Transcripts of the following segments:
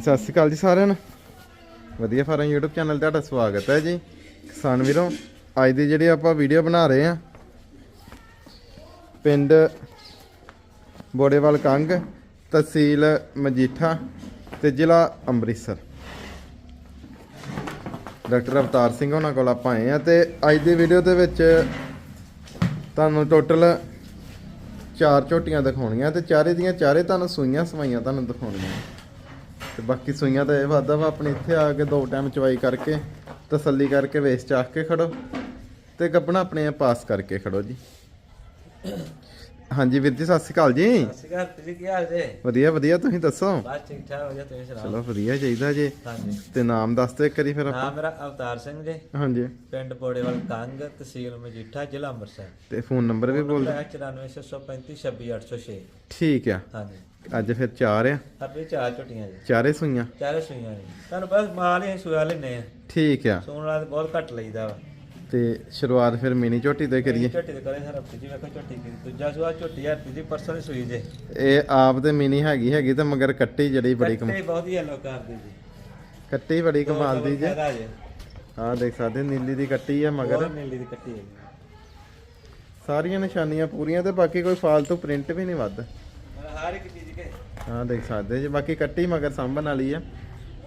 ਸਤਿ ਸ਼੍ਰੀ ਅਕਾਲ ਜੀ ਸਾਰਿਆਂ ਨੂੰ। ਵਧੀਆ ਫਾਰਮ YouTube ਚੈਨਲ ਤੇ ਤੁਹਾਡਾ ਸਵਾਗਤ ਹੈ ਜੀ। ਕਿਸਾਨ ਵੀਰੋ, ਅੱਜ ਦੀ ਜਿਹੜੀ ਆਪਾਂ ਵੀਡੀਓ ਬਣਾ ਰਹੇ ਆ ਪਿੰਡ ਬੋੜੇਵਾਲ ਕੰਗ, ਤਹਿਸੀਲ ਮਜੀਠਾ ਤੇ ਜ਼ਿਲ੍ਹਾ ਅੰਮ੍ਰਿਤਸਰ। ਡਾਕਟਰ ਅਵਤਾਰ ਸਿੰਘ ਉਹਨਾਂ ਕੋਲ ਆਪਾਂ ਆਏ ਆ ਤੇ ਅੱਜ ਦੀ ਵੀਡੀਓ ਦੇ ਵਿੱਚ ਤੁਹਾਨੂੰ ਟੋਟਲ ਚਾਰ ਝੋਟੀਆਂ ਦਿਖਾਉਣੀਆਂ ਤੇ ਚਾਰੇ ਦੀਆਂ ਚਾਰੇ ਤੁਹਾਨੂੰ ਸੂਈਆਂ ਸਵਾਈਆਂ ਤੁਹਾਨੂੰ ਦਿਖਾਉਣੀਆਂ। ਤੇ ਬਾਕੀ ਸੂਈਆਂ ਤਾਂ ਇਹ ਵਾਦਾ ਵਾ ਆਪਣੇ ਇੱਥੇ ਆ ਕੇ ਦੋ ਟਾਈਮ ਚਵਾਈ ਕਰਕੇ ਤਸੱਲੀ ਕਰਕੇ ਵੇਚ ਚਾਖ ਕੇ ਖੜੋ ਤੇ ਗੱਬਣਾ ਆਪਣੇ ਪਾਸ ਕਰਕੇ ਖੜੋ ਜੀ। ਹਾਂਜੀ ਵੀਰ ਜੀ ਸਤਿ ਸ਼੍ਰੀ ਅਕਾਲ ਜੀ। ਸਤਿ ਸ਼੍ਰੀ ਅਕਾਲ ਤੁਸੀਂ ਕੀ ਹਾਲ ਜੇ? ਵਧੀਆ ਵਧੀਆ ਤੁਸੀਂ ਦੱਸੋ? ਬਸ ਠੀਕ ਠਾਕ ਹੋ ਜਾ ਤੁਸੀਂ ਸੁਣਾਓ? ਚਲੋ ਵਧੀਆ ਚਾਹੀਦਾ ਜੀ। ਹਾਂਜੀ। ਤੇ ਨਾਮ ਦੱਸ ਦਿਓ ਇੱਕ ਵਾਰੀ ਫਿਰ ਆਪਾਂ। ਨਾਮ ਮੇਰਾ ਅਵਤਾਰ ਸਿੰਘ ਜੀ। ਹਾਂਜੀ। ਪਿੰਡ ਬੋੜੇਵਾਲ ਕੰਗ ਤਹਿਸੀਲ ਮਜੀਠਾ ਜ਼ਿਲ੍ਹਾ ਅੰਮ੍ਰਿਤਸਰ। ਤੇ ਫੋਨ ਨੰਬਰ ਵੀ ਬੋਲ ਦਿਓ। 9465362806 ਠੀਕ ਆ। ਹਾਂਜੀ। ਅੱਜ ਫਿਰ ਚਾਰ ਆ। ਸਾਡੇ ਚਾਰ ਝੁੱਟੀਆਂ ਜੀ। ਚਾਰੇ ਸੂਈਆਂ? ਚਾਰੇ ਸੂਈਆਂ ਜੀ। ਤੁਹਾਨੂੰ ਬਸ ਮਾਲ ਹੀ ਸੂਆ ਲੈਨੇ ਆ। ਠੀਕ ਆ। ਸੂਣ ਵਾਲਾ ਤਾਂ ਬਹੁਤ ਘੱਟ ਲਈਦਾ ਵਾ। ਤੇ ਸ਼ੁਰੂਆਤ ਫਿਰ ਮਿਨੀ ਝੋਟੀ ਤੋਂ ਹੀ ਕਰੀਏ। ਝੁੱਟੀ ਦੇ ਕਰੇ ਸਰ ਜੀ ਵੇਖੋ ਝੁੱਟੀ ਕੀ ਦੂਜਾ ਸੂਆ ਝੁੱਟੀ ਹੱਥ ਦੀ ਪਰਸੋਂ ਦੀ ਸੂਈ ਜੇ। ਇਹ ਆਪ ਤੇ ਮਿਨੀ ਹੈਗੀ ਹੈਗੀ ਤੇ ਮਗਰ ਕੱਟੀ ਜਿਹੜੀ ਬੜੀ ਕਮ ਕੱਟੇ ਬਹੁਤ ਹੀ ਯੈਲੋ ਕਰਦੇ ਜੀ। ਕੱਟੀ ਬੜੀ ਕਮਾਲ ਦੀ ਜੇ। ਫਾਇਦਾ ਜੇ। ਆਹ ਦੇਖ ਸਕਦੇ ਹੋ, ਨੀਲੀ ਦੀ ਕੱਟੀ ਆ ਮਗਰ। ਬਹੁਤ ਨੀਲੀ ਦੀ ਕੱਟੀ ਹੈ ਜੀ। ਸਾਰੀਆਂ ਨਿਸ਼ਾਨੀਆਂ ਪੂਰੀਆਂ ਤੇ ਬਾਕੀ ਕੋਈ ਫਾਲਤੂ ਪ੍ਰਿੰਟ ਵੀ ਨਹੀਂ ਵੱਧ। ਹਰ ਇੱਕ ਚੀਜ਼ ਆਹ ਦੇਖ ਸਕਦੇ ਜੀ। ਬਾਕੀ ਕੱਟੀ ਮਗਰ ਸਾਂਭਣ ਵਾਲੀ ਆ।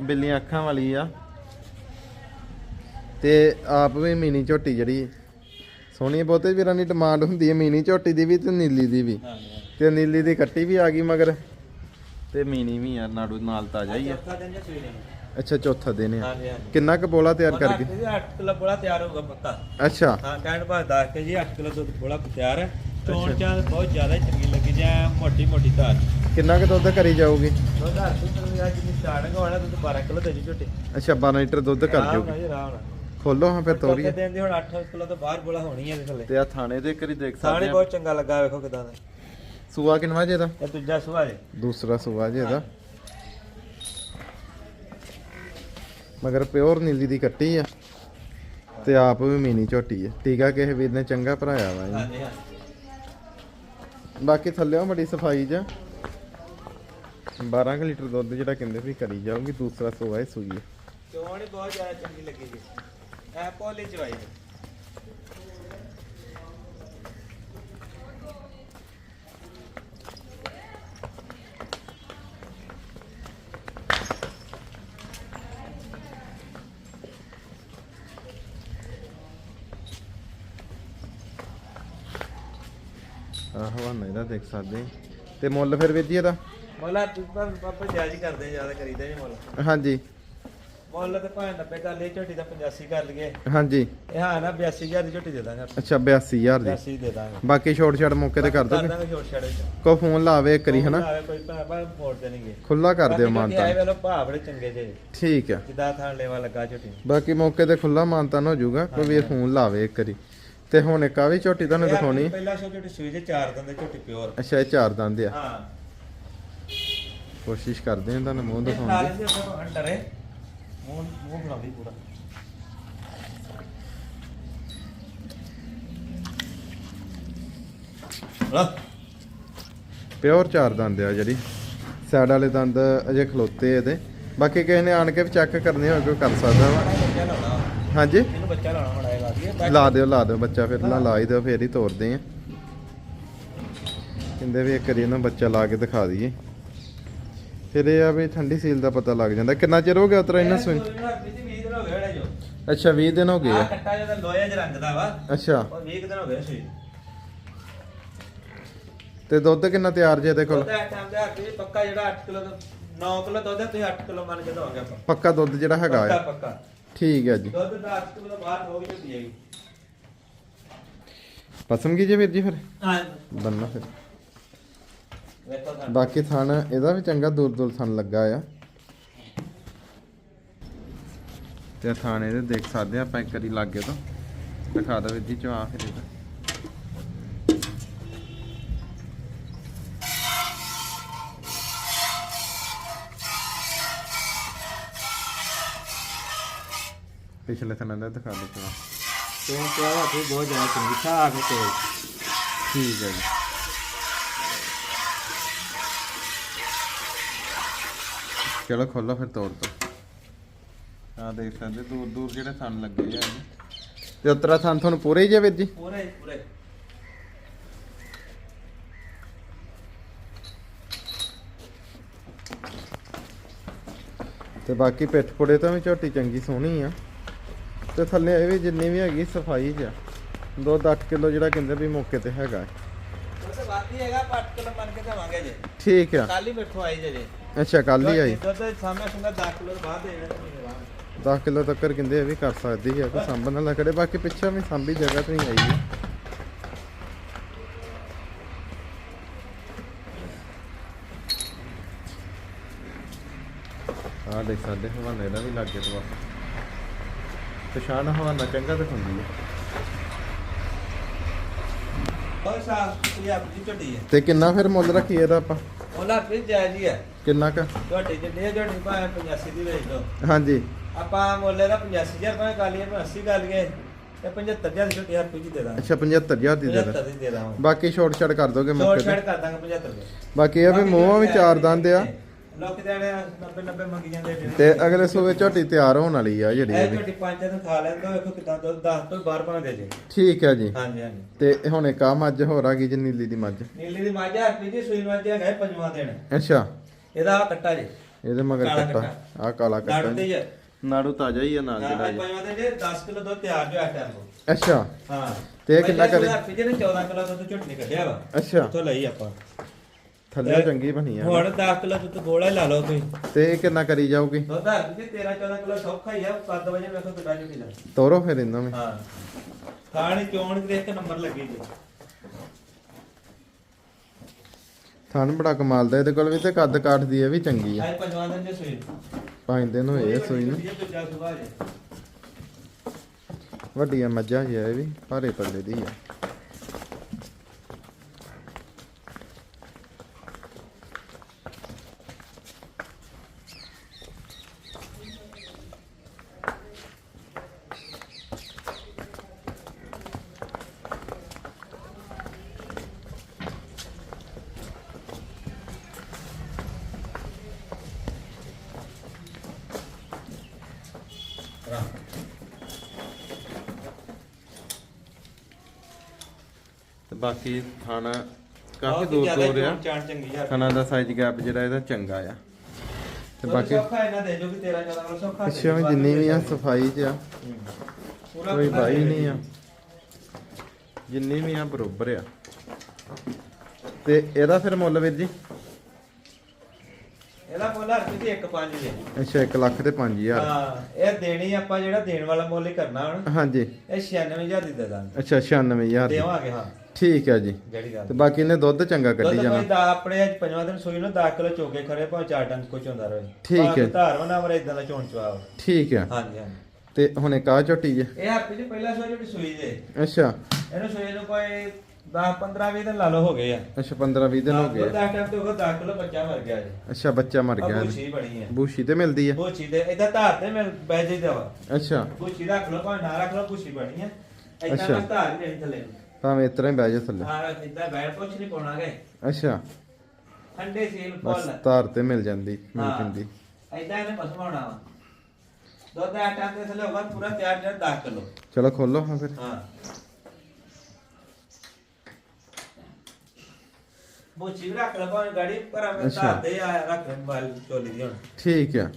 ਬਿੱਲੀਆਂ ਅੱਖਾਂ ਵਾਲੀ ਆ। ਤੇ ਆਪ ਵੀ ਮਿਨੀ ਝੋਟੀ ਜਿਹੜੀ ਸੋਹਣੀ ਬਹੁਤੇ ਵੀਰਾਂ ਦੀ ਡਿਮਾਂਡ ਹੁੰਦੀ ਹੈ ਮਿਨੀ ਝੋਟੀ ਦੀ ਵੀ ਤੇ ਨੀਲੀ ਦੀ ਵੀ। ਤੇ ਨੀਲੀ ਦੀ ਕੱਟੀ ਵੀ ਆ ਗਈ ਮਗਰ। ਤੇ ਮਿਨੀ ਵੀ ਆ ਨਾੜੂ ਨਾਲ ਤਾਜ਼ਾ ਹੀ ਆ। ਅੱਛਾ ਚੌਥਾ ਦਿਨ ਆ। ਕਿੰਨਾ ਕੁ ਬੋਲਾ ਤਿਆਰ ਕਰ ਗਏ 8 ਕਿਲੋ ਬੋਲਾ ਤਿਆਰ ਹੋਊਗਾ ਪੱਕਾ ਅੱਛਾ। ਹਾਂ ਕਹਿਣ ਬਾਅਦ 10 ਕੇ ਜੀ 8 ਕਿਲੋ ਦੁੱਧ ਬੋਲਾ ਤਿਆਰ ਹੈ। ਚੋਣ ਚਾਂ ਬਹੁਤ ਜ਼ਿਆਦਾ ਹੀ ਚੰਗੀ ਲੱਗੀ ਜਾਂ ਮੋਟੀ ਮੋਟੀ ਧਾਰ ਕਿੰਨਾ ਕੁ ਦੁੱਧ ਕਰੀ ਜਾਊਗੀ? ਦੁੱਧ ਹਰ ਤੋਂ ਅੱਜ ਦੀ ਸਟਾਰਟਿੰਗ ਹੋਣਾ ਦੁੱਧ 12 ਕਿਲੋ ਦੇ ਜੀ ਝੋਟੀ। ਅੱਛਾ 12 ਲੀਟਰ ਦੁੱਧ ਕਰ ਆਰਾਮ ਜਾਊਗੀ। ਨਾਲ ਜੀ ਆਰਾਮ ਨਾਲ। ਖੋਲੋ ਹਾਂ ਫਿਰ ਤੋਰੀ ਚੌਥੇ ਦਿਨ ਦੀ ਹੁਣ 8 ਕਿਲੋ ਤੋਂ ਬਾਹਰ ਬੋਲਾ ਹੋਣੀ ਹੈ ਇਹਦੇ ਥੱਲੇ। ਤੇ ਆ ਥਾਣੇ ਦੇ ਕਰੀ ਦੇਖ ਸਾਣੀ ਸਕਦੇ ਆ ਬਹੁਤ ਚੰਗਾ ਲੱਗਾ ਵੇਖੋ ਕਿਦਾਂ ਦਾ। ਸੂਆ ਕਿੰਨਵਾ ਜੇ ਦਾ? ਇਹ ਦੂਜਾ ਸੁਭਾ ਜੀ। ਦੂਸਰਾ ਸੂਆ ਜੇ ਦਾ। ਮਗਰ ਪਿਓਰ ਨੀਲੀ ਦੀ ਕੱਟੀ ਆ। ਤੇ ਆਪ ਵੀ ਮੀਨੀ ਝੋਟੀ ਆ। ਟੀਕਾ ਕਿਸੇ ਵੀਰ ਨੇ ਚੰਗਾ ਭਰਾਇਆ ਵਾ ਜੀ ਹਾਂਜੀ ਹਾਂਜੀ। ਬਾਕੀ ਥੱਲੇੋਂ ਬੜੀ ਸਫ਼ਾਈ ਜਾ 12 ਕੁ ਲੀਟਰ ਦੁੱਧ ਜਿਹੜਾ ਕਹਿੰਦੇ ਵੀ ਕਰੀ ਜਾਊਗੀ, ਦੂਸਰਾ ਸੋਆ ਇਹ ਸੂਈ ਆ ਚੋਣ ਬਹੁਤ ਜ਼ਿਆਦਾ ਚੰਗੀ ਲੱਗੀ ਜੀ। ਐ ਪੋਲੀ ਚਵਾਈ ਹਵਾਨਾ ਇਹਦਾ ਦੇਖ ਸਕਦੇ। ਤੇ ਮੁੱਲ ਫਿਰ ਵੀਰ ਜੀ ਇਹਦਾ? ਮੁੱਲ ਪਰ ਪਾਪਾ ਜਾਇਜ਼ ਕਰਦੇ ਜ਼ਿਆਦਾ ਕਰੀਦਾ ਨਹੀਂ ਮੁੱਲ। ਹਾਂਜੀ। ਮੁੱਲ ਤੇ ਭਾਵੇਂ 90 ਕਰ ਲਈ ਝੋਟੀ ਦਾ 85 ਕਰ ਲਈਏ। ਹਾਂਜੀ। ਇਹ ਹਾਂ ਨਾ 82000 ਦੀ ਝੋਟੀ ਦੇ ਦਾਂਗੇ ਆਪਾਂ। ਅੱਛਾ 82000 ਦੀ। 82 ਦੇ ਦਾਂਗੇ। ਬਾਕੀ ਛੋਟ ਛਾੜ ਮੌਕੇ ਤੇ ਕਰ ਕਰ ਦੋਗੇ ਦਾਂਗੇ ਛੋਟ ਛੜੇ ਕੋ ਫੋਨ ਲਾਵੇ ਇੱਕ ਵਾਰੀ ਹਨਾ? ਕੋਈ ਭਾ ਭਾ ਮੋੜ ਦੇਣਗੇ ਖੁੱਲਾ ਕਰ ਦਿਓ ਮਾਨਤਾ। ਵੇਲੋ ਭਾ ਬੜੇ ਚੰਗੇ ਜੇ। ਠੀਕ ਆ। ਜਿੱਦਾਂ ਥਾਂ ਲੈਵਾ ਲੱਗਾ ਝੋਟੀ। ਨੂੰ। ਬਾਕੀ ਮੌਕੇ ਤੇ ਖੁੱਲਾ ਮਾਨਤਾਨ ਹੋ ਜਾਊਗਾ ਕੋਈ ਵੀਰ ਫੋਨ ਲਾਵੇ ਇੱਕ ਵਾਰੀ। ਤੇ ਹੁਣ ਇੱਕ ਆ ਵੀ ਝੋਟੀ ਤੁਹਾਨੂੰ ਦਿਖਾਉਣੀ। ਪਹਿਲਾਂ ਸੋ ਝੋਟੀ ਸੂਈ ਜੇ ਚਾਰ ਦਿਨ ਦੇ ਝੋਟੀ ਪਿਓਰ। ਅੱਛਾ ਇਹ ਚਾਰ ਦੰਦ ਆ। ਹਾਂ। ਕੋਸ਼ਿਸ਼ ਕਰਦੇ ਹਾਂ ਤੁਹਾਨੂੰ ਮੂੰਹ ਦਿਖਾਉਣ ਦੀ। ਦੇ ਅੰਡਰ ਹੈ ਮੂੰਹ ਮੂੰਹ ਬਣਾਉਂਦੀ ਪੂਰਾ। ਲਾ। ਪਿਓਰ ਚਾਰ ਦੰਦ ਆ ਜਿਹੜੀ। ਸਾਈਡ ਵਾਲੇ ਦੰਦ ਅਜੇ ਖਲੋਤੇ ਇਹਦੇ। ਬਾਕੀ ਕਿਸੇ ਨੇ ਆਣ ਕੇ ਵੀ ਚੈੱਕ ਕਰਨੇ ਹੋਵੇ ਕੋਈ ਕਰ ਸਕਦਾ ਵਾ। ਹਾਂਜੀ? ਇਹਨੂੰ ਬੱਚਾ ਮੜਾ ਲਾ ਦਿਓ ਲਾ ਦਿਓ ਬੱਚਾ ਫਿਰ ਨਾ ਲਾ ਹੀ ਦਿਓ ਫੇਰ ਹੀ ਤੋਰਦੇ ਆ। ਕਹਿੰਦੇ ਵੀ ਇੱਕ ਵਾਰੀ ਬੱਚਾ ਲਾ ਕੇ ਦਿਖਾ ਦਈਏ। ਫਿਰ ਇਹ ਆ ਵੀ ਠੰਡੀ ਸੀਲ ਦਾ ਪਤਾ ਲੱਗ ਜਾਂਦਾ। ਕਿੰਨਾ ਚਿਰ ਹੋ ਗਿਆ ਉਤਰਾ ਇਹਨਾਂ ਜੋ। ਅੱਛਾ 20 ਦਿਨ ਹੋ ਗਏ ਆ। ਆ ਕੱਟਾ ਜਿਹਦਾ ਲੋਹੇ ਜਿਹਾ ਰੰਗ ਦਾ ਵਾ। ਅੱਛਾ। ਉਹ 20 ਕੁ ਦਿਨ ਹੋ ਗਏ ਸੂਈ ਤੇ ਦੁੱਧ ਕਿੰਨਾ ਤਿਆਰ ਜੇ ਇਹਦੇ ਕੋਲ? ਉਹਦਾ ਟਾਈਮ ਦਾ ਹੱਥ ਪੱਕਾ ਜਿਹੜਾ 8 ਕਿਲੋ ਦਾ 9 ਕਿਲੋ ਦੁੱਧ ਹੈ ਤੁਸੀਂ 8 ਕਿਲੋ ਮੰਨ ਕੇ ਦੋਗੇ ਆਪਾਂ। ਪੱਕਾ ਦੁੱਧ ਜਿਹੜਾ ਹੈਗਾ ਪੱਕਾ ਪੱਕਾ। ਠੀਕ ਹੈ ਜੀ। ਦੁੱਧ ਦਾ 8 ਕਿਲੋ ਤੋਂ ਬਾਹਰ ਹੋ ਗਈ ਹੈਗੀ ਪਸਮ ਕੀ ਜੇ ਵੀਰ ਜੀ ਫਿਰ? ਹਾਂ। ਬੰਨਾ ਫਿਰ। ਵੇਖੋ ਤਾਂ ਬਾਕੀ ਥਣ ਇਹਦਾ ਵੀ ਚੰਗਾ ਦੂਰ ਦੂਰ ਥਣ ਲੱਗਾ ਆ। ਤੇ ਥਣ ਇਹਦੇ ਦੇਖ ਸਕਦੇ ਆ ਆਪਾਂ ਇੱਕ ਵਾਰੀ ਲਾਗੇ ਤੋਂ। ਦਿਖਾ ਦੋ ਵੀਰ ਜੀ ਚਵਾ ਫਿਰ ਇਹਦਾ। ਪਿਛਲੇ ਥਣਾਂ ਦਾ ਦਿਖਾ ਦੋ ਚਵਾ ਤੂੰ ਕਿਹਾ ਵਾ ਤੂੰ ਬਹੁਤ ਜ਼ਿਆਦਾ ਚੰਗੀ ਠਾਕ ਤੇ ਠੀਕ ਹੈ ਜੀ। ਚਲੋ ਖੋਲੋ ਫਿਰ ਤੋੜ ਦੋ ਆ ਦੇਖ ਸਕਦੇ ਦੂਰ ਦੂਰ ਜਿਹੜੇ ਥਣ ਲੱਗੇ ਆ। ਇਹਨੂੰ। ਤੇ ਉਤਰਾ ਥਣ ਤੁਹਾਨੂੰ ਪੂਰੇ ਹੀ ਜੇ ਵੀਰ ਜੀ? ਪੂਰੇ ਪੂਰੇ। ਤੇ ਬਾਕੀ ਪਿੱਠ ਪੁੜੇ ਤੋਂ ਵੀ ਝੋਟੀ ਚੰਗੀ ਸੋਹਣੀ ਆ। ਤੇ ਥੱਲੇ ਇਹ ਵੀ ਜਿੰਨੀ ਵੀ ਹੈਗੀ ਸਫ਼ਾਈ 'ਚ ਆ। ਦੁੱਧ 8 ਕਿਲੋ ਜਿਹੜਾ ਕਹਿੰਦੇ ਵੀ ਮੌਕੇ ਤੇ ਹੈਗਾ। ਹੈ। ਉਹ ਤਾਂ ਬਾਕੀ ਹੈਗਾ 5 ਕਿਲੋ ਮੰਨ ਕੇ ਦੇਵਾਂਗੇ ਜੇ। ਠੀਕ ਆ। ਕੱਲ ਹੀ ਮਿੱਠੋ ਆਈ ਜੇ ਜੇ। ਅੱਛਾ ਕੱਲ ਹੀ ਆਈ। ਦੁੱਧ ਸਾਹਮਣੇ ਸੁੰਗਾ 10 ਕਿਲੋ ਬਾਅਦ ਦੇ ਦੇਣਾ ਮਹੀਨੇ ਬਾਅਦ 10 ਕਿਲੋ ਤੱਕ ਕਹਿੰਦੇ ਇਹ ਵੀ ਕਰ ਸਕਦੀ ਹੈ ਕੋਈ ਸਾਂਭਣ ਵਾਲਾ ਕੜੇ ਬਾਕੀ ਪਿੱਛੇ ਵੀ ਸਾਂਭੀ ਜਗ੍ਹਾ ਤੇ ਹੀ ਆਈ ਹੈ ਆ ਦੇਖ ਸਾਡੇ ਹਵਾਨੇ ਦਾ ਵੀ ਲੱਗੇ ਤੋਂ ਪਛਾਣ ਹਵਾਨਾ ਚੰਗਾ ਦਿਖਾਉਂਦੀ ਹੈ ਆਪਣੀ ਝੋਟੀ ਹੈ ਤੇ ਕਿੰਨਾ ਫਿਰ ਮੁੱਲ ਰੱਖੀ ਇਹਦਾ ਆਪਾਂ? ਉਹਨਾਂ ਫਿਰ ਜਾਇਜ਼ ਹੀ ਹੈ ਕਿੰਨਾ ਕ? ਝੋਟੀ ਜਿੰਨੀ ਝੋਟੀ ਭਾਵੇਂ 85 ਦੀ ਵੇਚ ਦੋ। ਹਾਂਜੀ। ਆਪਾਂ ਮੁੱਲੇ ਦਾ 85000 ਭਾਵੇਂ ਕਰ ਲਈਏ ਭਾਵੇਂ 80 ਕਰ ਲਈਏ ਤੇ 75000 ਦੀ ਝੋਟੀ ਹਰ ਜੀ ਦੇ ਦਾਂਗੇ। ਅੱਛਾ 75000 ਦੀ ਦੇ ਦੇ 75 ਦੀ ਦੇ ਦਾਂਗੇ। ਬਾਕੀ ਛੋਟ ਛੜ ਕਰ ਦੋਗੇ ਛੋਟ ਮੌਕੇ ਛੜ ਤੇ ਕਰ ਦਾਂਗੇ 75 ਦੇ ਬਾਕੀ ਇਹ ਵੀ ਮੂੰਹਾਂ ਵੀ ਚਾਰ ਦੰਦ ਆ। ਲੋਕ ਦੇਣੇ 90 90 ਮੰਗੀ ਜਾਂਦੇ ਨੇ ਤੇ ਅਗਲੇ ਸੂਬੇ ਝੋਟੀ ਤਿਆਰ ਹੋਣ ਵਾਲੀ ਆ ਜਿਹੜੀ ਇਹ ਇਹ ਵੀ। ਝੋਟੀ ਪੰਜ ਦਿਨ ਖਾ ਲੈਂਦਾ ਵੇਖੋ ਕਿਦਾਂ ਦੁੱਧ 10 ਤੋਂ 12 ਭਾਵੇਂ ਦੇ ਜੇ। ਠੀਕ ਹੈ ਜੀ। ਹਾਂਜੀ ਹਾਂਜੀ। ਤੇ ਹੁਣ ਇੱਕ ਆ ਮੱਝ ਹੋਰ ਆ ਗਈ ਜੀ ਨੀਲੀ ਦੀ ਮੱਝ। ਨੀਲੀ ਦੀ ਮਾਝਾ ਹਰਪੀ ਜੀ ਸੂਈ ਮਾਝਾ ਹੈਗਾ ਇਹ ਪੰਜਵਾਂ ਦਿਨ। ਅੱਛਾ। ਇਹਦਾ ਕੱਟਾ ਜੇ। ਇਹਦੇ ਮਗਰ ਕਾਲਾ ਕੱਟਾ ਆ ਕਾਲਾ ਕੱਟਾ ਜੀ। ਨਾੜੂ ਤਾਜ਼ਾ ਹੀ ਆ ਨਾਲ ਹਾਂ ਜਿਹੜਾ ਜੀ। ਪੰਜਵਾਂ ਦਿਨ ਜੇ 10 ਕਿਲੋ ਦੁੱਧ ਤਿਆਰ ਜੋ ਆ ਟਾਈਮ ਤੋਂ ਅੱਛਾ। ਹਾਂ। ਤੇ ਇਹ ਕਿੰਨਾ ਕਰੇ? ਹਰਪੀ ਜੀ ਨੇ 14 ਕਿਲੋ ਦੁੱਧ ਝੋਟੀ ਨੇ ਕੱਢਿਆ ਵਾ। ਅੱਛਾ। ਉੱਥੋਂ ਲਈ ਆਪਾਂ। ਥੱਲੇ ਚੰਗੀ ਬਣੀ ਆ ਹੁਣ 10 ਕਿਲੋ ਦੁੱਧ ਗੋਲਾ ਹੀ ਲਾ ਲਓ ਤੁਸੀਂ। ਤੇ ਇਹ ਕਿੰਨਾ ਕਰੀ ਜਾਊਗੀ? ਦੁੱਧ ਹਰਪੀ ਜੀ 13 14 ਕਿਲੋ ਸੌਖਾ ਹੀ ਆ 7 ਵਜੇ ਵੇਖੋ ਕਿੱਡਾ ਝੋਟੀ ਦਾ ਤੋਰੋ ਫਿਰ ਇਹਨਾਂ ਵਿੱਚ ਹਾਂ। ਖਾਣੀ ਚੋਣ ਦੇ ਇੱਕ ਨੰਬਰ ਲੱਗੀ ਜੀ। ਥਣ ਬੜਾ ਕਮਾਲ ਦਾ ਇਹਦੇ ਕੋਲ ਵੀ ਤੇ ਕੱਦ ਕਾਠ ਦੀ ਇਹ ਵੀ ਚੰਗੀ ਆ। ਅੱਜ ਪੰਜਵਾਂ ਦਿਨ ਜੇ ਸੂਈ। ਪੰਜ ਦਿਨ ਹੋਏ ਆ ਸੂਈ ਨੂੰ। ਵੱਡੀਆਂ ਮੱਝਾਂ ਆ ਇਹ ਵੀ ਭਾਰੇ ਪੱਲੇ ਦੀ ਆ। ਤੇ ਬਾਕੀ ਥਣ ਕਾਫੀ ਦੂਰ ਦੂਰ ਆ। ਚਾਣ ਚੰਗੀ ਆ। ਥਣਾ ਦਾ ਸਾਈਜ਼ ਗੈਪ ਜਿਹੜਾ ਇਹਦਾ ਚੰਗਾ ਆ। ਤੇ ਬਾਕੀ ਬਾਕੀ ਸੌਖਾ ਇਹਨਾਂ ਦੇ ਜੋ ਕਿ 13 14 ਕਿਲੋ ਸੌਖਾ ਦੇ ਪਿੱਛੇ ਵੀ ਜਿੰਨੀ ਵੀ ਆ ਸਫ਼ਾਈ 'ਚ ਆ। ਕੋਈ ਬਾਈ ਨਹੀਂ ਆ। ਜਿੰਨੀ ਵੀ ਆ ਬਰੋਬਰ ਆ। ਤੇ ਇਹਦਾ ਫਿਰ ਮੁੱਲ ਵੀਰ ਜੀ? ਇਹਦਾ ਮੁੱਲ ਹਰ ਕਿਸੇ 1.5 ਜੇ ਅੱਛਾ 1 ਲੱਖ ਤੇ 5000 ਹਾਂ ਇਹ ਦੇਣੀ ਆਪਾਂ ਜਿਹੜਾ ਦੇਣ ਵਾਲਾ ਮੁੱਲ ਹੀ ਕਰਨਾ ਹੁਣ। ਹਾਂਜੀ। ਇਹ 96000 ਦੀ ਦੇ ਦਾਂਗੇ। ਅੱਛਾ 96000 ਦੀ। ਦੇਵਾਂਗੇ ਹਾਂ। ਠੀਕ ਹੈ ਜੀ। ਜਿਹੜੀ ਗੱਲ ਤੇ ਬਾਕੀ ਇਹਨੇ ਦੁੱਧ ਚੰਗਾ ਕੱਢੀ ਦੁੱਧ ਜਾਣਾ। ਕੋਈ ਦਾ ਆਪਣੇ ਅੱਜ ਪੰਜਵਾਂ ਦਿਨ ਸੂਈ ਨੂੰ 10 ਕਿਲੋ ਚੋਕੇ ਖੜੇ ਭਾਵੇਂ ਚਾਰ ਟਨ ਕੁਝ ਹੁੰਦਾ ਰਹੇ ਠੀਕ ਹੈ। ਧਾਰ ਬਣਾ ਮਰੇ ਇਦਾਂ ਦਾ ਚੋਣ ਚਵਾ ਠੀਕ ਹੈ ਹਾਂਜੀ ਹਾਂਜੀ। ਤੇ ਹੁਣ ਇੱਕ ਝੋਟੀ ਜੇ ਇਹ ਹਰਪੀ ਜੀ ਪਹਿਲਾ ਸੂਈ ਜਿਹੜੀ ਸੂਈ ਜੇ। ਅੱਛਾ। ਇਹਨੂੰ ਸੂਈ ਨੂੰ ਕੋਈ 10 15 20 ਦਿਨ ਲਾ ਲਓ ਹੋ ਗਏ ਆ। ਅੱਛਾ 15 20 ਦਿਨ ਹੋ ਗਏ ਆ। 10 ਟਾਈਮ ਤੋਂ 10 ਕਿਲੋ ਬੱਚਾ ਮਰ ਗਿਆ ਜੀ। ਅੱਛਾ ਬੱਚਾ ਮਰ ਗਿਆ। ਬੂਛੀ ਬਣੀ ਹੈ ਬੂਸ਼ੀ ਤੇ ਮਿਲਦੀ ਆ। ਬੂਛੀ ਦੇ ਇਦਾਂ ਧਾਰ ਤੇ ਮੈਂ ਬਹਿ ਜਾਈਦਾ ਵਾ। ਅੱਛਾ। ਬੂਛੀ ਰੱਖ ਲਓ ਭਾਵੇਂ ਨਾ ਰੱਖ ਲਓ ਬੂਛੀ ਬਣੀ ਹੈ ਇਦਾਂ ਅੱਛਾ। ਮੈਂ ਧਾਰ ਨਹੀਂ ਥੱਲੇ। ਨੂੰ। ਭਾਵੇਂ ਇਸ ਤਰ੍ਹਾਂ ਹੀ ਬਹਿ ਜਾ ਥੱਲੇ। ਹਾਂ ਇਦਾਂ ਬੈਠ ਕੁਛ ਨਹੀਂ ਪਾਉਣਾ ਗਏ ਅੱਛਾ। ਠੰਡੇ ਸੀਲ ਬਸ ਫੁੱਲ। ਤਾਰ ਤੇ ਮਿਲ ਜਾਂਦੀ ਮਿਲ ਹਾਂ। ਜਾਂਦੀ। ਇਦਾਂ ਇਹਨੇ ਪਸਮਾਉਣਾ ਵਾ। ਦੁੱਧ ਆ ਟਾਈਮ ਤੇ ਥੱਲੇ ਹੋਗਾ ਪੂਰਾ ਤਿਆਰ ਜਿਹੜਾ 10 ਕਿਲੋ। ਚਲੋ ਖੋਲੋ ਹਾਂ ਫਿਰ। ਹਾਂ। ਬੂਛੀ ਵੀ ਰੱਖ ਲਓ ਭਾਵੇਂ ਗਾੜੀ ਪਰ ਮੈਂ ਅੱਛਾ। ਧਾਰ ਤੇ ਆ ਰੱਖ ਮੋਬਾਈਲ ਚੋਲੀ ਦੀ ਹੁਣ। ਠੀਕ ਆ।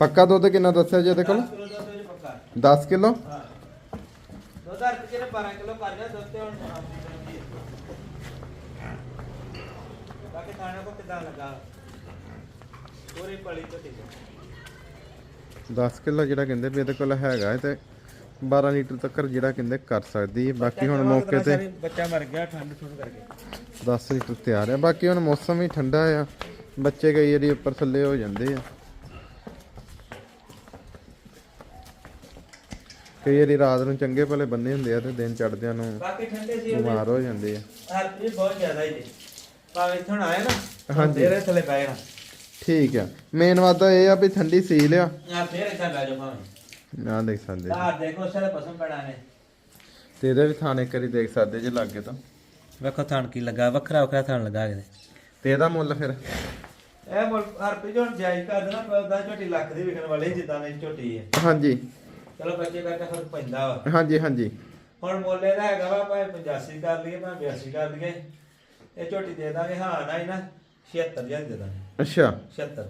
ਪੱਕਾ ਦੁੱਧ ਕਿੰਨਾ ਦੱਸਿਆ ਜੀ ਇਹਦੇ ਕੋਲ? 10 ਕਿਲੋ ਦੁੱਧ ਵਿੱਚ ਪੱਕਾ। 10 ਕਿਲੋ? ਹਾਂ। ਕਿਸੇ ਨੇ 12 ਕਿਲੋ ਕਰ ਲਿਆ ਦੁੱਧ ਤੇ ਹੁਣ। ਆਪਣੀ ਮਰਜ਼ੀ ਹੈ। ਬਾਕੀ ਖਾਣੇ ਕੋ ਕਿਦਾਂ ਲੱਗਾ? ਪੂਰੀ ਪਲੀ ਝੋਟੀ ਤੇ 10 ਕਿਲੋ ਜਿਹੜਾ ਕਹਿੰਦੇ ਵੀ ਇਹਦੇ ਕੋਲ ਹੈਗਾ ਹੈ ਤੇ 12 ਲੀਟਰ ਤੱਕ ਜਿਹੜਾ ਕਹਿੰਦੇ ਕਰ ਸਕਦੀ ਹੈ। ਬਾਕੀ ਹੁਣ ਮੌਕੇ ਤੇ ਬੱਚਾ ਮਰ ਗਿਆ ਠੰਡ ਠੁੰਡ ਕਰਕੇ। 10 ਲੀਟਰ ਤਿਆਰ ਹੈ ਬਾਕੀ ਹੁਣ ਮੌਸਮ ਵੀ ਠੰਡਾ ਆ। ਬੱਚੇ ਕਈ ਵਾਰੀ ਉੱਪਰ ਥੱਲੇ ਹੋ ਜਾਂਦੇ ਆ। ਕਈ ਵਾਰੀ ਰਾਤ ਨੂੰ ਚੰਗੇ ਭਲੇ ਬੰਨੇ ਹੁੰਦੇ ਆ ਤੇ ਦਿਨ ਚੜਦਿਆਂ ਨੂੰ ਬਾਕੀ ਠੰਡੇ ਸੀ ਬਿਮਾਰ ਹੋ ਜਾਂਦੇ ਆ। ਹਰ ਵੀ ਬਹੁਤ ਜ਼ਿਆਦਾ ਹੀ ਜੀ ਭਾਵੇਂ ਇੱਥੋਂ ਆਏ ਨਾ ਹਾਂਜੀ। ਤੇਰੇ ਥੱਲੇ ਪੈ ਜਾਣਾ। ਠੀਕ ਆ। ਮੇਨ ਵਾਦਾ ਇਹ ਆ ਵੀ ਠੰਡੀ ਸੀਲ ਆ। ਆ ਫੇਰ ਇੱਥੇ ਬੈ ਭਾਵੇਂ। ਨਾ ਦੇਖ ਸਕਦੇ ਜੀ। ਧਾਰ ਦੇਖੋ ਸਾਰੇ ਪਸੰਦ ਪੈਣਾ ਨੇ ਤੇ ਇਹਦੇ ਵੀ ਥਾਣੇ ਕਰੀ ਦੇਖ ਸਕਦੇ ਜੇ ਲੱਗੇ ਤਾਂ। ਵੇਖੋ ਥਣ ਕੀ ਲੱਗਾ ਵੱਖਰਾ ਵੱਖਰਾ ਥਣ ਲੱਗਾ ਕਿਤੇ ਤੇ ਇਹਦਾ ਮੁੱਲ ਫਿਰ? ਇਹ ਮੁੱਲ ਹਰਪ੍ਰੀਤ ਹੁਣ ਜਾਇਜ਼ ਕਰ ਦੇਣਾ ਪੌਦਾ ਝੋਟੀ ਲੱਖ ਦੀ ਵਿਕਣ ਵਾਲੀ ਜਿੱਦਾਂ ਦੀ ਝੋਟੀ ਹੈ। ਹਾਂਜੀ। ਚਲੋ ਬੱਚੇ ਕਰਕੇ ਫ਼ਰਕ ਪੈਂਦਾ ਵਾ। ਹਾਂਜੀ ਹਾਂਜੀ। ਹੁਣ ਮੁੱਲ ਇਹਦਾ ਹੈਗਾ ਵਾ ਭਾਵੇਂ 85 ਕਰ ਲਈਏ ਭਾਵੇਂ 82 ਕਰ ਲਈਏ। ਇਹ ਝੋਟੀ ਦੇ ਦਾਂਗੇ ਹਾਂ ਨਾ ਹੀ ਨਾ 76000 ਦੇ ਦਾਂਗੇ। ਅੱਛਾ। 76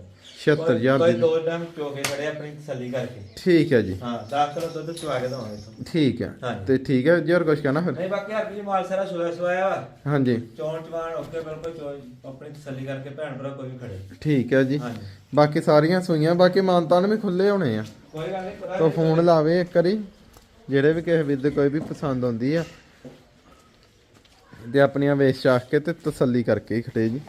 76000 ਕੋਈ ਦੀ ਦੋ। ਟਾਈਮ ਚੋਕੇ ਖੜੇ ਆਪਣੀ ਤਸੱਲੀ ਕਰਕੇ। ਠੀਕ ਹੈ ਜੀ। ਹਾਂ 10 ਕਿਲੋ ਦੁੱਧ ਚਵਾ ਕੇ ਦਵਾਂਗੇ ਤੁਹਾਨੂੰ। ਠੀਕ ਹੈ। ਹਾਂਜੀ। ਤੇ ਠੀਕ ਹੈ ਜੀ ਹੋਰ ਕੁਝ ਕਹਿਣਾ ਫਿਰ। ਨਹੀਂ ਬਾਕੀ ਹਰ ਜੀ ਮਾਲ ਸਾਰਾ ਸੋਇਆ ਸੋਇਆ ਵਾ। ਹਾਂਜੀ। ਚੌਣ ਚਵਾਣ ਓਕੇ ਬਿਲਕੁਲ ਚੋ- ਆਪਣੀ ਤਸੱਲੀ ਕਰਕੇ ਭੈਣ ਭਰਾ ਕੋਈ ਵੀ ਖੜੇ। ਠੀਕ ਹੈ ਜੀ। ਹਾਂਜੀ। ਬਾਕੀ ਸਾਰੀਆਂ ਸੂਈਆਂ ਬਾਕੀ ਮਾਨਤਾਨ ਵੀ ਖੁੱਲੇ ਹੋਣੇ ਆ। ਕੋਈ ਗੱਲ ਨਹੀਂ ਪਤਾ ਤਾਂ ਫੋਨ ਲਾਵੇ ਇੱਕ ਵਾਰੀ, ਜਿਹੜੇ ਵੀ ਕਿਸੇ ਵੀਰ ਦੇ ਕੋਈ ਵੀ ਪਸੰਦ ਆਉਂਦੀ ਆ, ਤੇ ਆਪਣੀਆਂ ਵੇਚ ਚਾਖ ਕੇ ਤੇ ਤਸੱਲੀ ਕਰਕੇ ਹੀ ਖਟੇ ਜੀ।